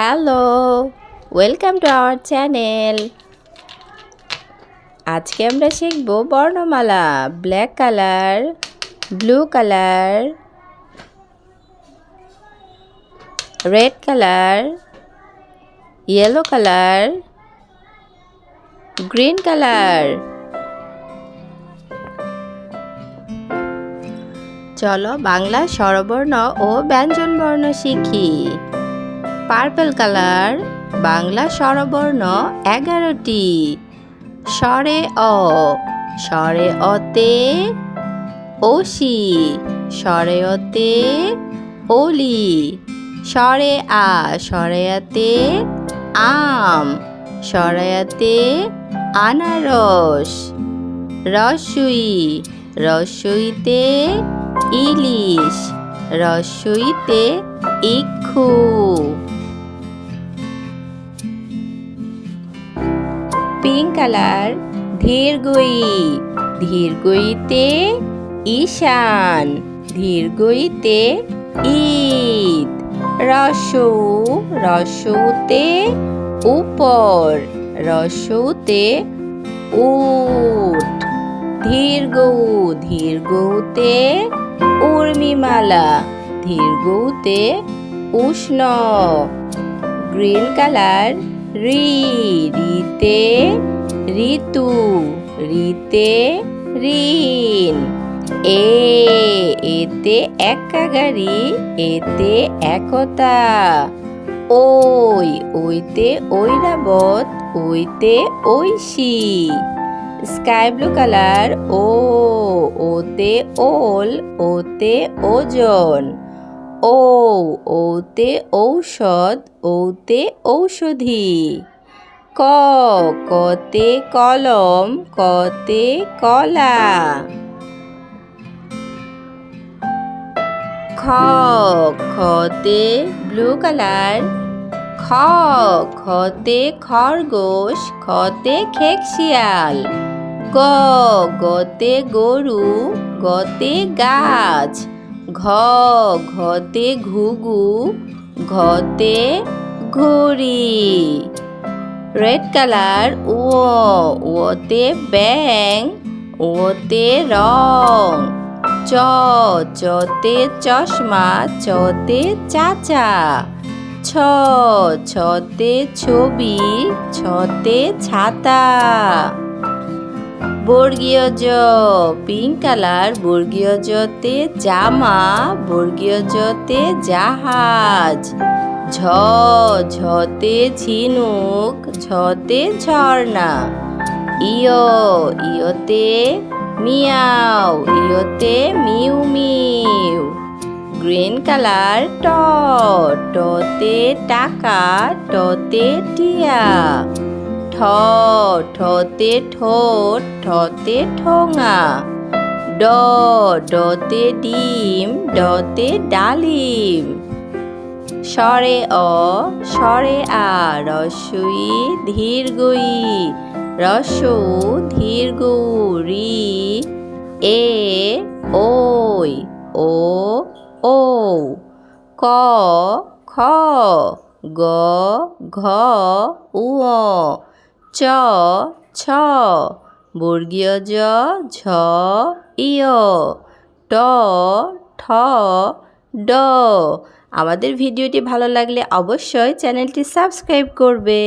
Hello, welcome to our channel. আজকে আমরা শিখব বর্ণমালা, black colour, blue colour, red colour, yellow colour, green colour. চলো বাংলা স্বরবর্ণ ও ব্যঞ্জনবর্ণ শিখি। পার্পল কালার, বাংলা স্বরবর্ণ এগারোটি। স্বরে অ, স্বরে অতে ওসি। স্বরে অতে ওলি। স্বরে আ স্বরেয়াতে আম। স্বরেয়াতে আনারস। রসুই, রসুইতে ইলিশ। রসুইতে ইক্ষু। পিঙ্ক কালার ধীরগই ধীরগইতে ঈশান ধীরগইতে ঈদ, রসু, রসুতে উপর, রসুতে উট, ধীরগৌ, ধীরগৌতে উর্মিমালা, ধীরগৌতে উষ্ণ, গ্রিন কালার রি রিতে ঋতু, রিতে ঋণ। এ, এতে একাগারি, এতে একতা। ওই, ওইতে ঐরাবত, ওইতে ঐশী। স্কাই ব্লু কালার, ও, ওতে ওল, ওতে ওজন। ও ওতে ঔষধ ওতে ঔষধি। ক, কতে কলম, কতে কলা। খ, খতে ব্লু কালার। খ, খতে খরগোশ, খতে খেকশিয়াল। গ, গতে গরু, গতে গাছ। ঘ, ঘতে ঘুঘু, ঘতে ঘড়ি। রেড কালার ও ওতে ব্যাং ওতে রং। চ, চতে চশমা, চতে চাচা। ছ, ছতে ছবি, ছতে ছাতা। বর্গীয় জ পিঙ্ক কালার বর্গীয় জতে জামা বর্গীয় জতে জাহাজ, ঝ, ঝতে ঝিনুক, ঝতে ঝর্ণা, ইয়, ইয়তে মিয়াও, ইয়তে মিউ মিউ গ্রিন কালার ট, টতে টাকা, টতে টিয়া। ঠ ঠতে ঠোঁট ঠতে ঠোঙা। ড ডতে ডিম ডতে ডালিম। স্বরে অ, স্বরে আ, রসুই, ধীরগই। রসু ধীরগৌরি এ, ওই, ও ও ক, খ, গ, ঘ উ চ, ছ, বর্গীয় জ, ঝ, ইয়, ট, ঠ, ড। আমাদের ভিডিওটি ভালো লাগলে অবশ্যই চ্যানেলটি সাবস্ক্রাইব করবে।